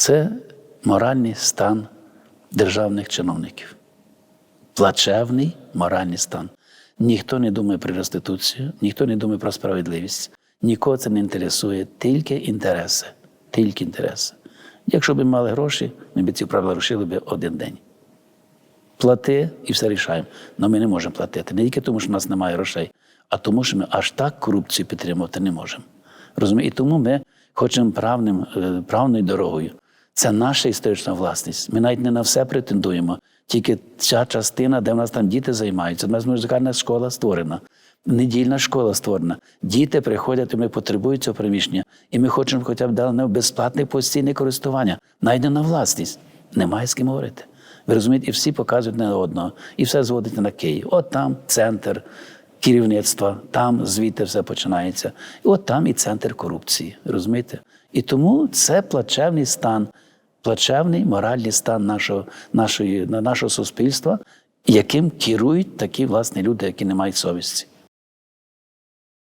Це моральний стан державних чиновників. Плачевний моральний стан. Ніхто не думає про реституцію, ніхто не думає про справедливість, нікого це не інтересує, тільки інтереси. Тільки інтереси. Якщо б ми мали гроші, ми б ці правила рушили б один день. Плати і все рішаємо. Але ми не можемо платити. Не тільки тому, що в нас немає грошей, а тому, що ми аж так корупцію підтримувати не можемо. Розумієте? І тому ми хочемо правним, е, правною дорогою. Це наша історична власність. Ми навіть не на все претендуємо. Тільки ця частина, де в нас там діти займаються. У нас музикальна школа створена, недільна школа створена. Діти приходять, і ми потребують цього приміщення. І ми хочемо хоча б дали безплатне постійне користування, навіть не на власність. Немає з ким говорити. Ви розумієте, і всі показують не одного, і все зводиться на Київ. От там центр керівництва, там звідти все починається. І от там і центр корупції. Розумієте? І тому це плачевний стан, плачевний моральний стан нашого, нашої, нашого суспільства, яким керують такі власні люди, які не мають совісті.